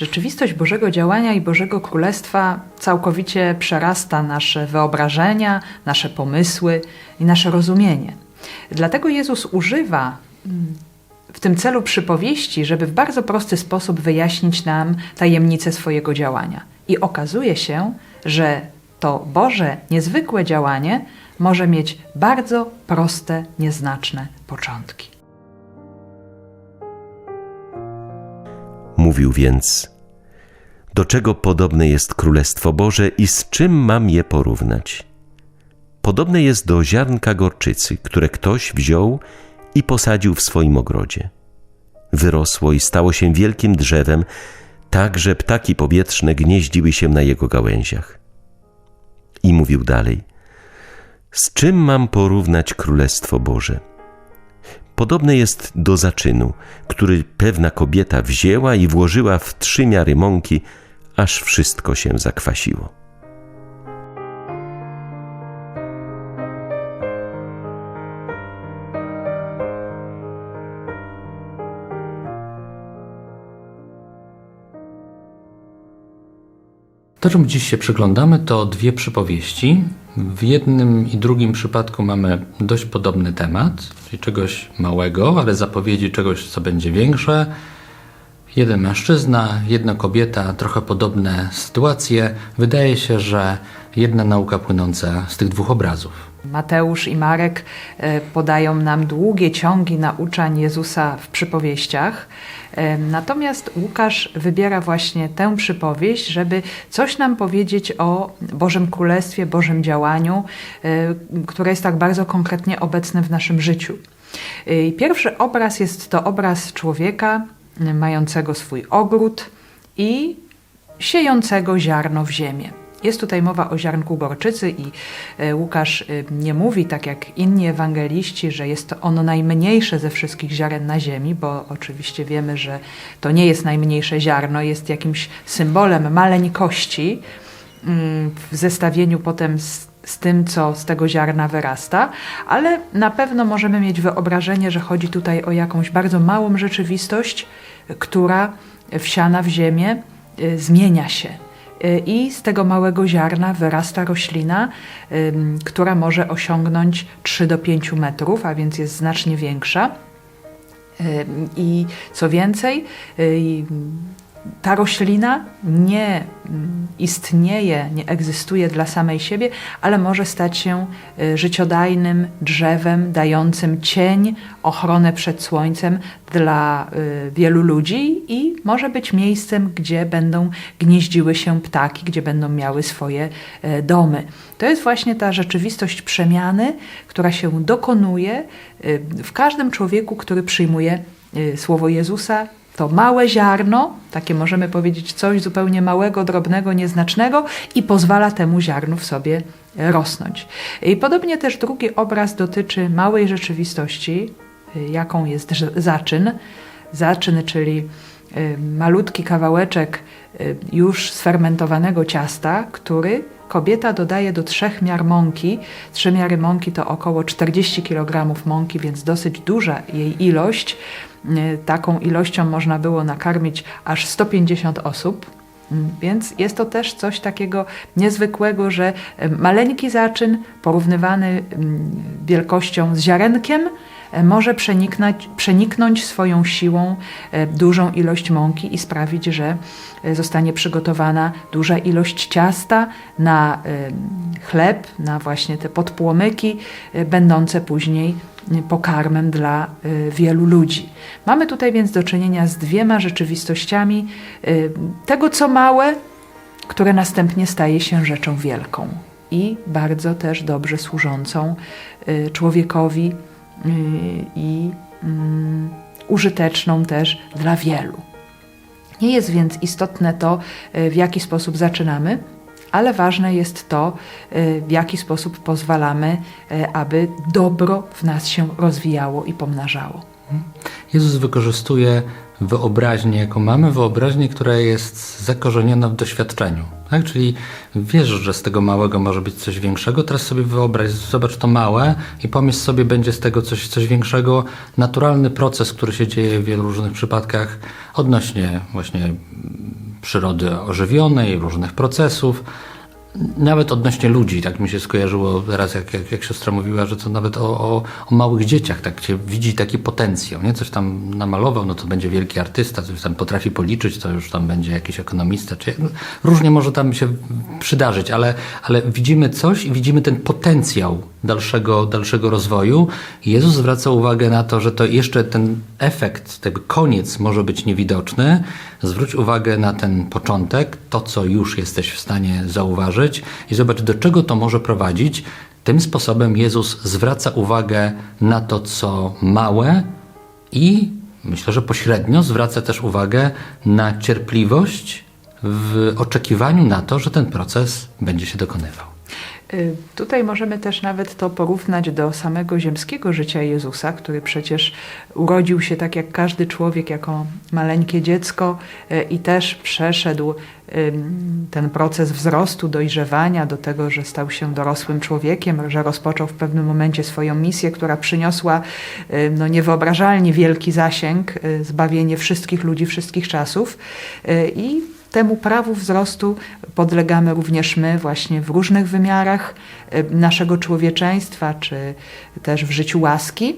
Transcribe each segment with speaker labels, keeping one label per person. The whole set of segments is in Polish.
Speaker 1: Rzeczywistość Bożego działania i Bożego Królestwa całkowicie przerasta nasze wyobrażenia, nasze pomysły i nasze rozumienie. Dlatego Jezus używa mm, w tym celu przypowieści, żeby w bardzo prosty sposób wyjaśnić nam tajemnicę swojego działania. I okazuje się, że to Boże niezwykłe działanie może mieć bardzo proste, nieznaczne początki.
Speaker 2: Mówił więc: Do czego podobne jest Królestwo Boże i z czym mam je porównać? Podobne jest do ziarnka gorczycy, które ktoś wziął i posadził w swoim ogrodzie. Wyrosło i stało się wielkim drzewem, tak że ptaki powietrzne gnieździły się na jego gałęziach. I mówił dalej: Z czym mam porównać Królestwo Boże? Podobne jest do zaczynu, który pewna kobieta wzięła i włożyła w trzy miary mąki, aż wszystko się zakwasiło.
Speaker 3: To, czemu dziś się przyglądamy, to dwie przypowieści. W jednym i drugim przypadku mamy dość podobny temat, czyli czegoś małego, ale zapowiedzi czegoś, co będzie większe. Jeden mężczyzna, jedna kobieta, trochę podobne sytuacje. Wydaje się, że jedna nauka płynąca z tych dwóch obrazów.
Speaker 1: Mateusz i Marek e, podają nam długie ciągi nauczań Jezusa w przypowieściach. E, Natomiast Łukasz wybiera właśnie tę przypowieść, żeby coś nam powiedzieć o Bożym Królestwie, Bożym działaniu, e, które jest tak bardzo konkretnie obecne w naszym życiu. Pierwszy obraz jest to obraz człowieka mającego swój ogród i siejącego ziarno w ziemię. Jest tutaj mowa o ziarnku gorczycy i e, Łukasz e, nie mówi tak jak inni ewangeliści, że jest to ono najmniejsze ze wszystkich ziaren na ziemi, bo oczywiście wiemy, że to nie jest najmniejsze ziarno, jest jakimś symbolem maleńkości mm, w zestawieniu potem z, z tym, co z tego ziarna wyrasta, ale na pewno możemy mieć wyobrażenie, że chodzi tutaj o jakąś bardzo małą rzeczywistość, która wsiana w ziemię y, zmienia się. I z tego małego ziarna wyrasta roślina, która może osiągnąć 3 do 5 metrów, a więc jest znacznie większa. I co więcej, ta roślina nie mm, istnieje, nie egzystuje dla samej siebie, ale może stać się y, życiodajnym drzewem, dającym cień, ochronę przed słońcem dla y, wielu ludzi i może być miejscem, gdzie będą gnieździły się ptaki, gdzie będą miały swoje y, domy. To jest właśnie ta rzeczywistość przemiany, która się dokonuje w każdym człowieku, który przyjmuje słowo Jezusa to małe ziarno, takie możemy powiedzieć coś zupełnie małego, drobnego, nieznacznego i pozwala temu ziarnu w sobie rosnąć. I podobnie też drugi obraz dotyczy małej rzeczywistości, y, jaką jest zaczyn. Zaczyn, czyli malutki kawałeczek y, już sfermentowanego ciasta, który kobieta dodaje do trzech miar mąki. Trzy miary mąki to około 40 kg mąki, więc dosyć duża jej ilość. Y, Taką ilością można było nakarmić aż 150 osób. Więc jest to też coś takiego niezwykłego, że maleńki zaczyn porównywany wielkością z ziarenkiem y, może przeniknąć, swoją siłą y, dużą ilość mąki i sprawić, że y, zostanie przygotowana duża ilość ciasta na chleb, na właśnie te podpłomyki, będące później pokarmem dla y, wielu ludzi. Mamy tutaj więc do czynienia z dwiema rzeczywistościami y, tego, co małe, które następnie staje się rzeczą wielką i bardzo też dobrze służącą y, człowiekowi i mm, użyteczną też dla wielu. Nie jest więc istotne to, w jaki sposób zaczynamy, ale ważne jest to, y, w jaki sposób pozwalamy, y, aby dobro w nas się rozwijało i pomnażało.
Speaker 3: Jezus wykorzystuje wyobraźnię, jaką mamy, wyobraźnię, która jest zakorzeniona w doświadczeniu. Tak? Czyli wiesz, że z tego małego może być coś większego, teraz sobie wyobraź, zobacz to małe i pomyśl sobie, będzie z tego coś, coś większego. Naturalny proces, który się dzieje w wielu różnych przypadkach odnośnie właśnie przyrody ożywionej, różnych procesów, nawet odnośnie ludzi, tak mi się skojarzyło teraz, jak, jak, jak siostra mówiła, że to nawet o, o, o małych dzieciach, tak się widzi taki potencjał, nie? Coś tam namalował, no to będzie wielki artysta, coś tam potrafi policzyć, to już tam będzie jakiś ekonomista, czy no, różnie może tam się przydarzyć, ale, ale widzimy coś i widzimy ten potencjał dalszego, dalszego rozwoju. Jezus zwraca uwagę na to, że to jeszcze ten efekt, tego koniec może być niewidoczny. Zwróć uwagę na ten początek, to co już jesteś w stanie zauważyć i zobacz, do czego to może prowadzić. Tym sposobem Jezus zwraca uwagę na to, co małe i myślę, że pośrednio zwraca też uwagę na cierpliwość w oczekiwaniu na to, że ten proces będzie się dokonywał.
Speaker 1: Y, Tutaj możemy też nawet to porównać do samego ziemskiego życia Jezusa, który przecież urodził się tak jak każdy człowiek, jako maleńkie dziecko y, i też przeszedł ym, ten proces wzrostu, dojrzewania do tego, że stał się dorosłym człowiekiem, że rozpoczął w pewnym momencie swoją misję, która przyniosła y, no, niewyobrażalnie wielki zasięg, y, zbawienie wszystkich ludzi wszystkich czasów. Y, i Temu prawu wzrostu podlegamy również my, właśnie w różnych wymiarach y, naszego człowieczeństwa, czy też w życiu łaski.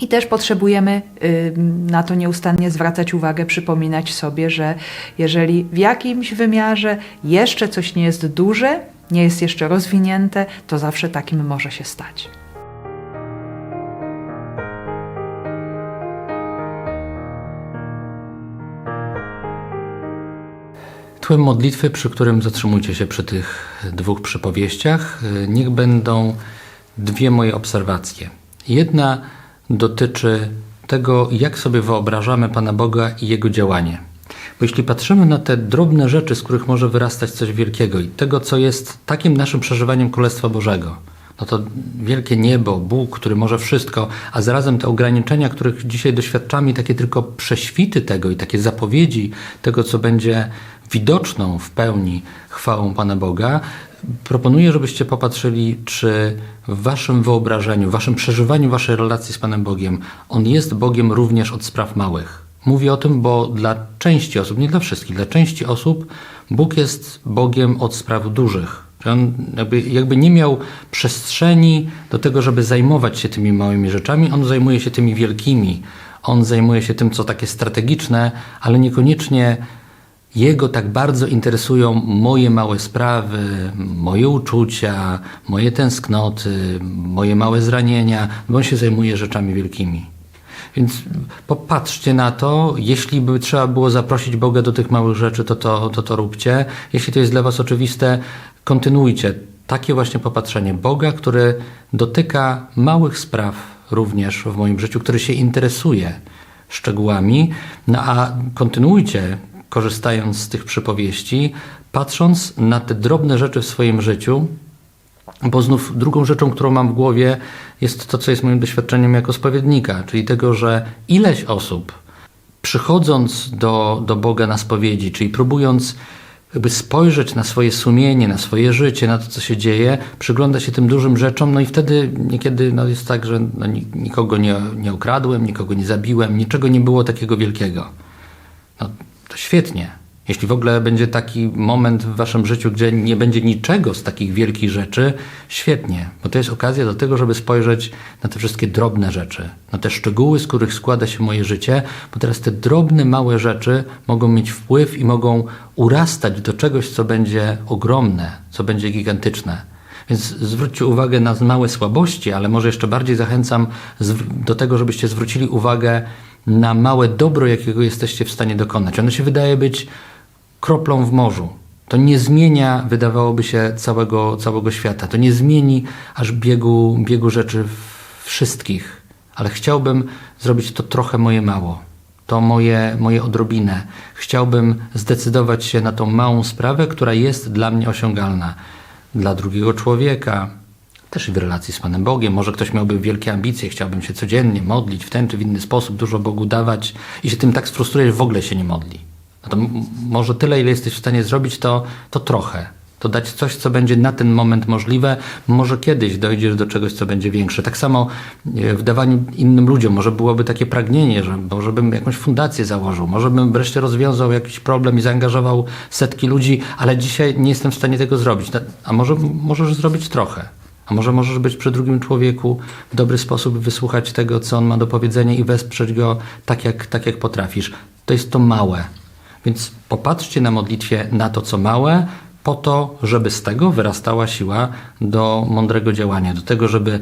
Speaker 1: I też potrzebujemy y, na to nieustannie zwracać uwagę, przypominać sobie, że jeżeli w jakimś wymiarze jeszcze coś nie jest duże, nie jest jeszcze rozwinięte, to zawsze takim może się stać.
Speaker 3: Tłem modlitwy, przy którym zatrzymujcie się przy tych dwóch przypowieściach, niech będą dwie moje obserwacje. Jedna dotyczy tego, jak sobie wyobrażamy Pana Boga i Jego działanie. Bo jeśli patrzymy na te drobne rzeczy, z których może wyrastać coś wielkiego i tego, co jest takim naszym przeżywaniem Królestwa Bożego, no to wielkie niebo, Bóg, który może wszystko, a zarazem te ograniczenia, których dzisiaj doświadczamy, takie tylko prześwity tego i takie zapowiedzi tego, co będzie widoczną w pełni chwałą Pana Boga, proponuję, żebyście popatrzyli, czy w waszym wyobrażeniu, w waszym przeżywaniu waszej relacji z Panem Bogiem, On jest Bogiem również od spraw małych. Mówię o tym, bo dla części osób, nie dla wszystkich, dla części osób Bóg jest Bogiem od spraw dużych. On jakby, jakby nie miał przestrzeni do tego, żeby zajmować się tymi małymi rzeczami, on zajmuje się tymi wielkimi. On zajmuje się tym, co takie strategiczne, ale niekoniecznie jego tak bardzo interesują moje małe sprawy, moje uczucia, moje tęsknoty, moje małe zranienia, bo on się zajmuje rzeczami wielkimi. Więc popatrzcie na to, jeśli by trzeba było zaprosić Boga do tych małych rzeczy, to to, to to róbcie. Jeśli to jest dla Was oczywiste, kontynuujcie. Takie właśnie popatrzenie Boga, który dotyka małych spraw również w moim życiu, który się interesuje szczegółami, no a kontynuujcie, korzystając z tych przypowieści, patrząc na te drobne rzeczy w swoim życiu, bo znów drugą rzeczą, którą mam w głowie, jest to, co jest moim doświadczeniem jako spowiednika, czyli tego, że ileś osób, przychodząc do, do Boga na spowiedzi, czyli próbując jakby spojrzeć na swoje sumienie, na swoje życie, na to, co się dzieje, przygląda się tym dużym rzeczom, no i wtedy niekiedy no, jest tak, że no, nikogo nie, nie okradłem, nikogo nie zabiłem, niczego nie było takiego wielkiego. No, to świetnie. Jeśli w ogóle będzie taki moment w waszym życiu, gdzie nie będzie niczego z takich wielkich rzeczy, świetnie, bo to jest okazja do tego, żeby spojrzeć na te wszystkie drobne rzeczy, na te szczegóły, z których składa się moje życie, bo teraz te drobne, małe rzeczy mogą mieć wpływ i mogą urastać do czegoś, co będzie ogromne, co będzie gigantyczne. Więc zwróćcie uwagę na małe słabości, ale może jeszcze bardziej zachęcam do tego, żebyście zwrócili uwagę na małe dobro, jakiego jesteście w stanie dokonać. Ono się wydaje być kroplą w morzu. To nie zmienia, wydawałoby się, całego, całego świata. To nie zmieni aż biegu, biegu rzeczy wszystkich. Ale chciałbym zrobić to trochę moje mało. To moje, moje odrobinę. Chciałbym zdecydować się na tą małą sprawę, która jest dla mnie osiągalna. Dla drugiego człowieka, też i w relacji z Panem Bogiem. Może ktoś miałby wielkie ambicje, chciałbym się codziennie modlić w ten czy w inny sposób, dużo Bogu dawać i się tym tak sfrustruje, że w ogóle się nie modli. No to może tyle, ile jesteś w stanie zrobić, to, to trochę. To dać coś, co będzie na ten moment możliwe. Może kiedyś dojdziesz do czegoś, co będzie większe. Tak samo e, w dawaniu innym ludziom. Może byłoby takie pragnienie, że może bym jakąś fundację założył, może bym wreszcie rozwiązał jakiś problem i zaangażował setki ludzi, ale dzisiaj nie jestem w stanie tego zrobić. A może możesz zrobić trochę. A może możesz być przy drugim człowieku w dobry sposób, wysłuchać tego, co on ma do powiedzenia i wesprzeć go tak, jak, tak jak potrafisz. To jest to małe. Więc popatrzcie na modlitwie na to, co małe, po to, żeby z tego wyrastała siła do mądrego działania, do tego, żeby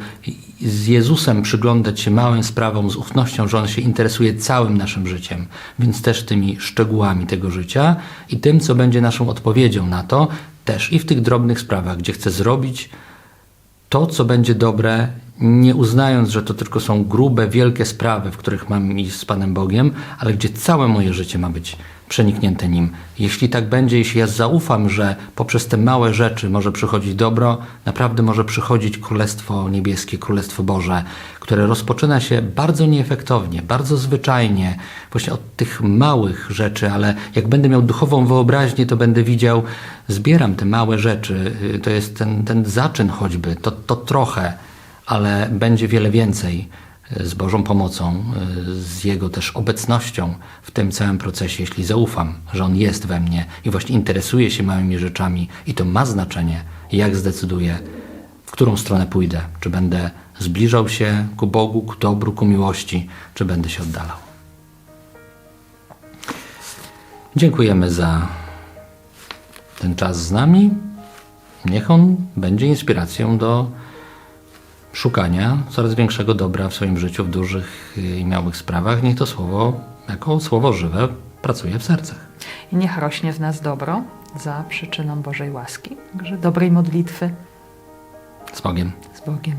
Speaker 3: z Jezusem przyglądać się małym sprawom z ufnością, że On się interesuje całym naszym życiem, więc też tymi szczegółami tego życia i tym, co będzie naszą odpowiedzią na to, też i w tych drobnych sprawach, gdzie chcę zrobić to, co będzie dobre, nie uznając, że to tylko są grube, wielkie sprawy, w których mam iść z Panem Bogiem, ale gdzie całe moje życie ma być przeniknięte Nim. Jeśli tak będzie, jeśli ja zaufam, że poprzez te małe rzeczy może przychodzić dobro, naprawdę może przychodzić Królestwo Niebieskie, Królestwo Boże, które rozpoczyna się bardzo nieefektownie, bardzo zwyczajnie, właśnie od tych małych rzeczy, ale jak będę miał duchową wyobraźnię, to będę widział, zbieram te małe rzeczy, y, to jest ten, ten zaczyn choćby, to, to trochę, ale będzie wiele więcej z Bożą pomocą, y, z Jego też obecnością w tym całym procesie, jeśli zaufam, że On jest we mnie i właśnie interesuje się małymi rzeczami i to ma znaczenie, jak zdecyduję, w którą stronę pójdę, czy będę zbliżał się ku Bogu, ku dobru, ku miłości, czy będę się oddalał. Dziękujemy za ten czas z nami. Niech on będzie inspiracją do szukania coraz większego dobra w swoim życiu, w dużych i małych sprawach. Niech to słowo, jako słowo żywe, pracuje w sercach.
Speaker 1: I niech rośnie w nas dobro za przyczyną Bożej łaski, także dobrej modlitwy
Speaker 3: Z Bogiem.
Speaker 1: z Bogiem.